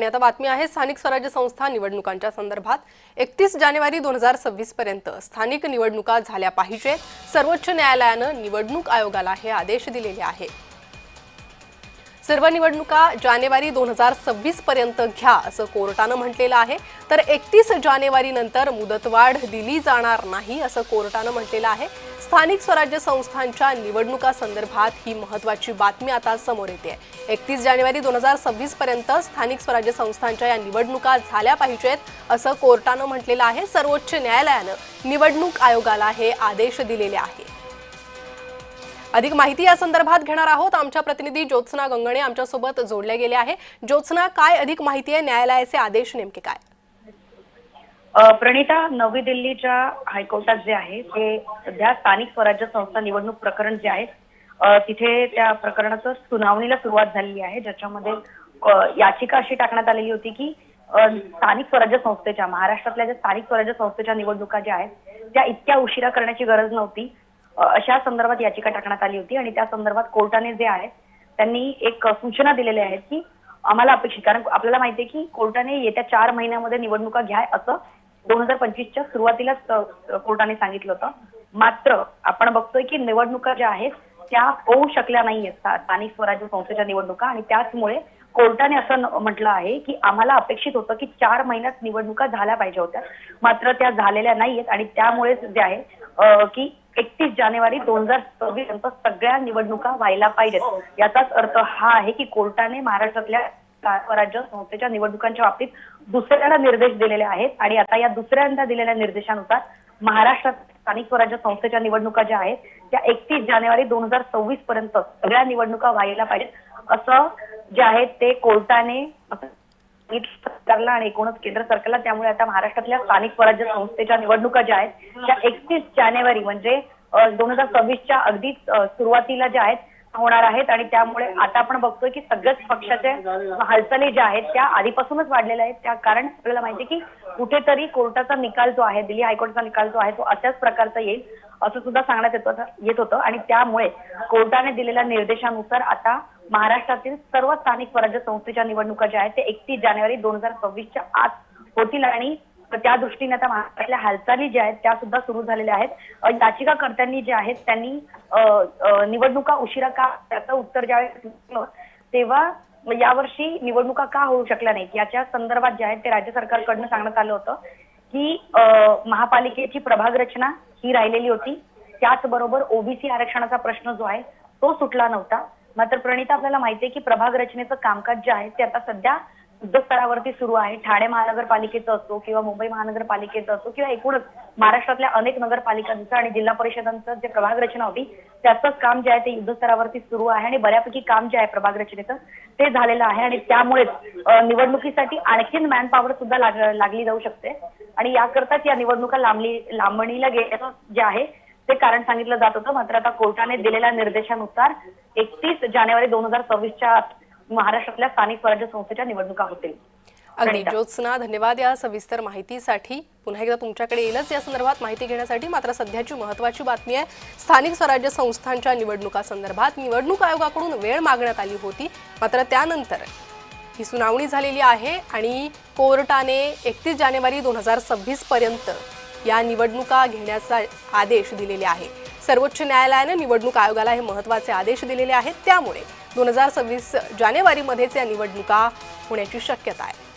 आणि आता बातमी आहे स्थानिक स्वराज्य संस्था निवडणुकांच्या संदर्भात. एकतीस जानेवारी दोन हजार सव्वीस पर्यंत स्थानिक निवडणुका झाल्या पाहिजेत सर्वोच्च न्यायालयानं निवडणूक आयोगाला हे आदेश दिलेले आहे. सर्व निवडणुका जानेवारी दोन हजार सव्वीस पर्यंत घ्या असं कोर्टानं म्हटलेलं आहे. तर एकतीस जानेवारी नंतर मुदतवाढ दिली जाणार नाही असं कोर्टानं म्हटलेलं आहे. स्थानिक स्वराज्य संस्थांच्या निवडणुका संदर्भात ही महत्वाची बातमी आता समोर येते एकतीस जानेवारी दोन हजार सव्वीस पर्यंत स्थानिक स्वराज्य संस्थांच्या या निवडणुका झाल्या पाहिजेत असं कोर्टानं म्हटलेलं आहे. सर्वोच्च न्यायालयानं निवडणूक आयोगाला हे आदेश दिलेले आहे. अधिक माहिती या संदर्भात घेणार आहोत. आमच्या प्रतिनिधी ज्योत्सना गंगणे आमच्यासोबत जोडल्या गेल्या आहे ज्योत्सना काय अधिक माहिती आहे? न्यायालयाचे आदेश नेमके काय? प्रणिता नवी दिल्लीच्या हायकोर्टात जे आहे ते सध्या स्थानिक स्वराज्य संस्था निवडणूक प्रकरण जे आहे तिथे त्या प्रकरणाचं सुनावणीला सुरुवात झालेली आहे ज्याच्यामध्ये याचिका अशी टाकण्यात आलेली होती की स्थानिक स्वराज्य संस्थेच्या महाराष्ट्रातल्या ज्या स्थानिक स्वराज्य संस्थेच्या निवडणुका ज्या आहेत त्या इतक्या उशिरा करण्याची गरज नव्हती. अशा संदर्भात याचिका टाकण्यात आली होती आणि त्या संदर्भात कोर्टाने जे आहे त्यांनी एक सूचना दिलेल्या आहेत की आम्हाला अपेक्षित कारण आपल्याला माहितीये की कोर्टाने येत्या चार महिन्यामध्ये निवडणुका घ्या असं दोन हजार पंचवीसच्या सुरुवातीलाच कोर्टाने सांगितलं होतं. मात्र आपण बघतोय की निवडणुका ज्या आहेत त्या होऊ शकल्या नाहीयेत. स्थानिक स्वराज्य संस्थेच्या निवडणुका आणि त्याचमुळे कोर्टाने असं म्हटलं आहे की आम्हाला अपेक्षित होतं की चार महिन्यात निवडणुका झाल्या पाहिजे होत्या. मात्र त्या झालेल्या नाहीयेत आणि त्यामुळेच जे आहे की एकतीस जानेवारी दोन हजार सव्वीस पर्यंत सगळ्या निवडणुका व्हायला पाहिजेत. याचाच अर्थ हा आहे की कोर्टाने महाराष्ट्रातल्या स्वराज्य संस्थेच्या निवडणुकांच्या बाबतीत दुसऱ्यांदा निर्देश दिलेले आहेत. आणि आता या दुसऱ्यांदा दिलेल्या निर्देशानुसार महाराष्ट्रात स्थानिक स्वराज्य संस्थेच्या निवडणुका ज्या आहेत त्या एकतीस जानेवारी दोन हजार सव्वीस पर्यंत सगळ्या निवडणुका व्हायला पाहिजेत. असं जे आहे ते कोर्टाने सरकारला आणि एकूणच केंद्र सरकारला. त्यामुळे आता महाराष्ट्रातल्या स्थानिक स्वराज्य संस्थेच्या निवडणुका ज्या आहेत त्या एकतीस जानेवारी म्हणजे दोन हजार सव्वीसच्या अगदीच सुरुवातीला ज्या आहेत होणार आहेत आणि त्यामुळे आता आपण बघतोय की सगळ्याच पक्षाचे हालचाली ज्या आहेत त्या आधीपासूनच वाढलेल्या आहेत. त्या कारण आपल्याला माहिती की कुठेतरी कोर्टाचा निकाल जो आहे दिल्ली हायकोर्टाचा निकाल जो आहे तो अशाच प्रकारचा येईल असं सुद्धा सांगण्यात येत येत होतं. आणि त्यामुळे कोर्टाने दिलेल्या निर्देशानुसार आता महाराष्ट्रातील सर्व स्थानिक स्वराज्य संस्थेच्या निवडणुका ज्या आहेत ते एकतीस जानेवारी दोन हजार सव्वीसच्या आत होतील आणि त्या दृष्टीने आता महाराष्ट्रातल्या हालचाली ज्या आहेत त्या सुद्धा सुरू झालेल्या आहेत. याचिकाकर्त्यांनी जे आहेत त्यांनी निवडणुका उशिरा का त्याचं उत्तर ज्यावेळेस तेव्हा यावर्षी निवडणुका का होऊ शकल्या नाहीत? याच्या संदर्भात जे आहेत ते राज्य सरकारकडनं सांगण्यात आलं होतं की महापालिकेची प्रभाग रचना ही राहिलेली होती. त्याचबरोबर ओबीसी आरक्षणाचा प्रश्न जो आहे तो सुटला नव्हता. मात्र प्रणिता आपल्याला माहिती आहे की प्रभाग रचनेचं कामकाज जे आहे ते आता सध्या युद्धस्तरावरती सुरू आहे. ठाणे महानगरपालिकेचं असो किंवा मुंबई महानगरपालिकेचं असो किंवा एकूणच महाराष्ट्रातल्या अनेक नगरपालिकांचं आणि जिल्हा परिषदांचं जे प्रभाग रचना होती त्याचंच काम जे आहे ते युद्धस्तरावरती सुरू आहे आणि बऱ्यापैकी काम जे आहे प्रभाग रचनेचं ते झालेलं आहे आणि त्यामुळेच निवडणुकीसाठी आणखीन मॅनपॉवर सुद्धा लाग- लागली जाऊ शकते. आणि याकरताच या निवडणुका लांबली लांबणीला गेल्याचं जे आहे ते कारण सांगितलं जात होतं. मात्र आता कोर्टाने दिलेल्या निर्देशानुसार एकतीस जानेवारी दोन हजार सव्वीसच्या महाराष्ट्रातल्या स्थानिक स्वराज्य संस्थेच्या निवडणुका होतील. अगदी. ज्योत्सना धन्यवाद या सविस्तर माहितीसाठी. पुन्हा एकदा तुमच्याकडे येईलच या संदर्भात माहिती घेण्यासाठी. मात्र सध्याची महत्वाची बातमी आहे स्थानिक स्वराज्य संस्थांच्या निवडणुका संदर्भात. निवडणूक आयोगाकडून वेळ मागण्यात आली होती. मात्र त्यानंतर ही सुनावणी झालेली आहे आणि कोर्टाने एकतीस जानेवारी दोन हजार सव्वीस पर्यंत या निवडणुका घेण्याचा आदेश दिलेले आहे. सर्वोच्च न्यायालयाने निवडणूक आयोगाला हे महत्त्वाचे आदेश दिलेले आहेत. त्यामुळे दोन हजार सव्वीस जानेवारीमध्येच या निवडणुका होण्याची शक्यता आहे.